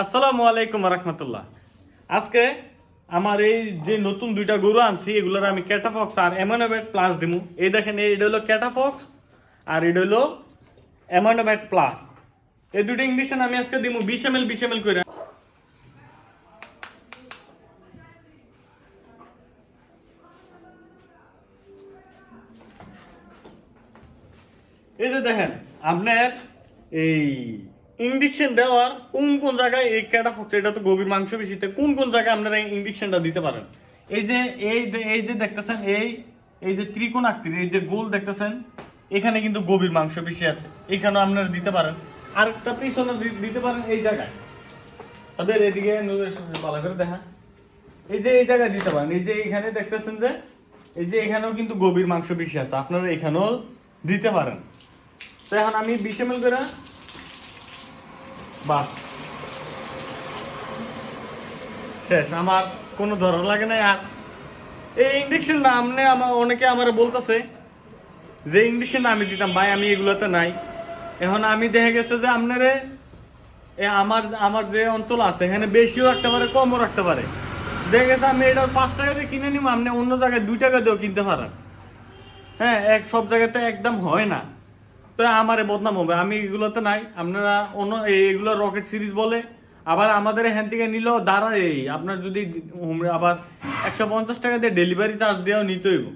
আসসালামু আলাইকুম রহমতুল্লাহ। আজকে আমার এই যে নতুন দুইটা গরু আনছি, এগুলোর আমি ক্যাটাফক্স আর অ্যামোনোভেট প্লাস দিমু। এই দেখেন এটা হলো ক্যাটাফক্স আর এটা হলো অ্যামোনোভেট প্লাস এই দুটো ইংলিশন আমি আজকে দিমু বিশ এম এল বিশ এম এল করে। এই যে দেখেন, আপনার এই ইঞ্জেকশন দেওয়ার কোন কোন জায়গায় এই ক্যাটাফক্স এটা তো গভীর মাংস বেশিতে। কোন কোন জায়গায় আপনারা ইঞ্জেকশনটা দিতে পারেন? এই যে, এই এই যে দেখতেছেন, এই এই যে ত্রিকোণ আকৃতির এই যে গোল দেখতেছেন, এখানে কিন্তু গভীর মাংস বেশি আছে। এখানেও আপনারা দিতে পারেন। আর একটা পিছনে দিতে পারেন এই জায়গায়। তবে এদিকে ভালো করে দেখা এই যে, এই জায়গায় দিতে পারেন। এই যে এখানে দেখতেছেন যে, এই যে এখানেও কিন্তু গভীর মাংস বেশি আছে। আপনারা এখানেও দিতে পারেন। তো এখন আমি বিশ এম করে বাস শেষ, আমার কোনো ধরা লাগে না আর এই ইঞ্জেকশনটা আমনে আমার অনেকে আমার বলতেছে যে ইঞ্জেকশন আমি দিতাম, ভাই, আমি এগুলোতে নাই। এখন আমি দেখা গেছে যে আপনারে এ আমার আমার যে অঞ্চল আছে, এখানে বেশিও রাখতে পারে, কমও রাখতে পারে। দেখা গেছে আমি এটা পাঁচ টাকা দিয়ে কিনে নিব আপনি অন্য জায়গায় দুই টাকা দিয়েও কিনতে পারেন। হ্যাঁ এক সব জায়গাতে একদম হয় না। তো আমারে বদনাম হবে। আমি এগুলোতে নাই। আপনারা অন্য এইগুলো রকেট সিরিজ বলে। আবার আমাদের এখান থেকে নিলেও দাঁড়া এই। আপনার যদি আবার একশো পঞ্চাশ টাকা দিয়ে ডেলিভারি চার্জ দেওয়া নিতে হইব।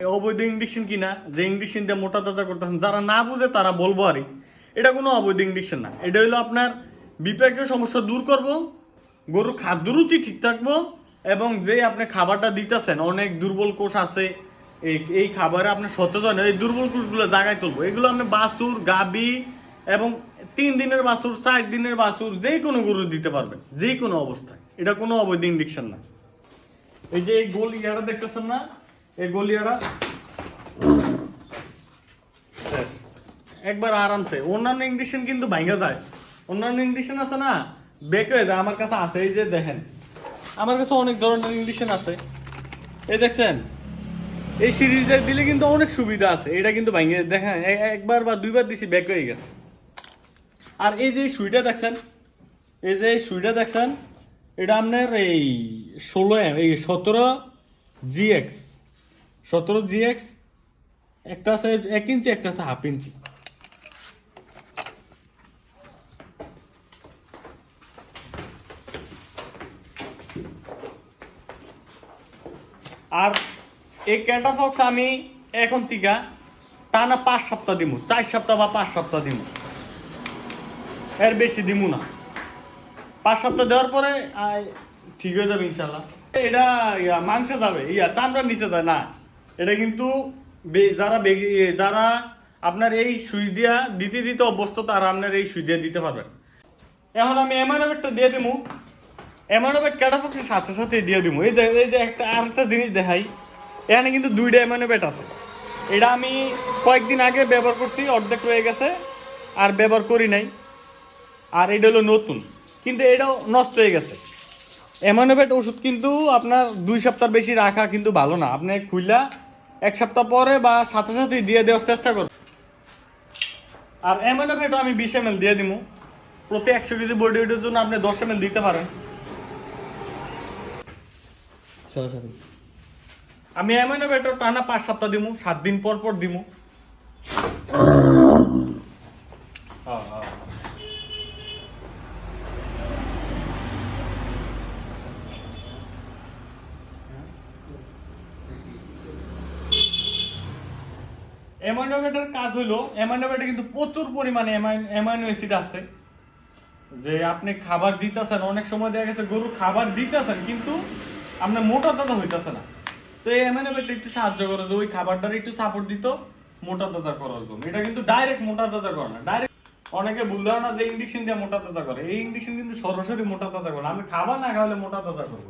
এই অবৈধ ইঞ্জেকশন কিনা, যে ইঞ্জেকশন দিয়ে মোটা তাজা করতেছেন, যারা না বুঝে তারা বলব আরই এটা কোনো অবৈধ ইঞ্জেকশন না। এটা হলো আপনার বিপাকীয় সমস্যা দূর করব, গরুর খাদ্য রুচি ঠিক থাকব এবং যে আপনি খাবারটা দিতেছেন, অনেক দুর্বল কোষ আছে। এই এই খাবারে আপনি সচেতন এই দুর্বল কোষগুলো জায়গায় তুলবো। এগুলো আপনি বাছুর, গাবি এবং তিন দিনের বাছুর, চার দিনের বাছুর যে কোনো গরু দিতে পারবেন, যে কোনো অবস্থায়। এটা কোনো অবৈধ ইঞ্জেকশন না। এই যে এই গোল ইয়ারা দেখতেছেন না? এই গোল শেষ। একবার আরামসে। অন্যান্য ইঞ্জেকশন কিন্তু ভাঙা যায়। অন্যান্য ইঞ্জেকশন আছে না? বেক যায়। আমার কাছে আছে। এই যে দেখেন। আমার কাছে অনেক ধরনের ইঞ্জেকশন আছে। এই দেখছেন, এই সিরিজটা দিলে কিন্তু অনেক সুবিধা আছে। এটা কিন্তু ভাঙে দেখেন একবার বা দুইবার দিছি ব্যাক হয়ে গেছে। আর এই যে সুইটা দেখছেন, এই যে সুইটা দেখছেন, এটা আপনার এই ষোলো এম, এই সতেরো জিএক্স সতেরো জিএক্স একটা আছে এক ইঞ্চি, একটা আছে হাফ ইঞ্চি। আর এই ক্যাটাফক্স আমি এখন থেকে টানা পাঁচ সপ্তাহ দিব চার সপ্তাহ বা পাঁচ সপ্তাহ দিমু। এর বেশি দিমু না। পাঁচ সপ্তাহ দেওয়ার পরে ঠিক হয়ে যাবে ইনশাল্লাহ এটা ইয়া, মাংসে যাবে ইয়া চামড়ার নিচে যায় না। এটা কিন্তু যারা যারা আপনার এই সুই দিয়া দিতে দিতে অভ্যস্ত তারা আপনার এই সুই দিয়া দিতে পারবেন। এখন আমি এমানোভেটটা দিয়ে দিমু এমানোভেট ক্যাটাফক্সের সাথে সাথে দিয়ে দিমু। এই যে এই যে একটা আরেকটা জিনিস দেখাই, এখানে কিন্তু দুইটা এমানোভেট আছে। এটা আমি কয়েকদিন আগে ব্যবহার করছি, অর্ধেক রয়ে গেছে, আর ব্যবহার করি নাই। আর এটা হলো নতুন, কিন্তু এটাও নষ্ট হয়ে গেছে। এমানোভেট ওষুধ কিন্তু আপনার দুই সপ্তাহ বেশি রাখা কিন্তু ভালো না। আপনি খুইলা এক সপ্তাহ পরে বা সাথে সাথে দিয়ে দেওয়ার চেষ্টা করুন। আর এমানোভেটও আমি বিশ এম দিয়ে দিমু। প্রতি একশো কেজি বডি ওয়েটের জন্য আপনি দশ এম দিতে পারেন। আমি এমানোভেটও টানা পাঁচ সপ্তাহ দিমু সাত দিন পর পর দিমু। হ্যাঁ, হ্যাঁ। কাজ হলো অ্যামাইনোভেটে কিন্তু প্রচুর পরিমাণে অ্যামাইনো অ্যাসিড আছে। যে আপনি খাবার দিতেছেন অনেক সময় দেখা গেছে গরু খাবার দিতেছেন কিন্তু আপনার মোটা তাজা হইতেছে না। তো এই অ্যামাইনোভেটটা একটু সাহায্য করে যে ওই খাবারটার একটু সাপোর্ট দিত, মোটা তাজা করার জন্য। এটা কিন্তু ডাইরেক্ট মোটা তাজা করে না। ডাইরেক্ট অনেকে বুঝলেও না যে ইঞ্জেকশন দিয়ে মোটা তাজা করে। এই ইঞ্জেকশন কিন্তু সরাসরি মোটা তাজা করে আমি খাবার না খাওয়ালে মোটা তাজা করব।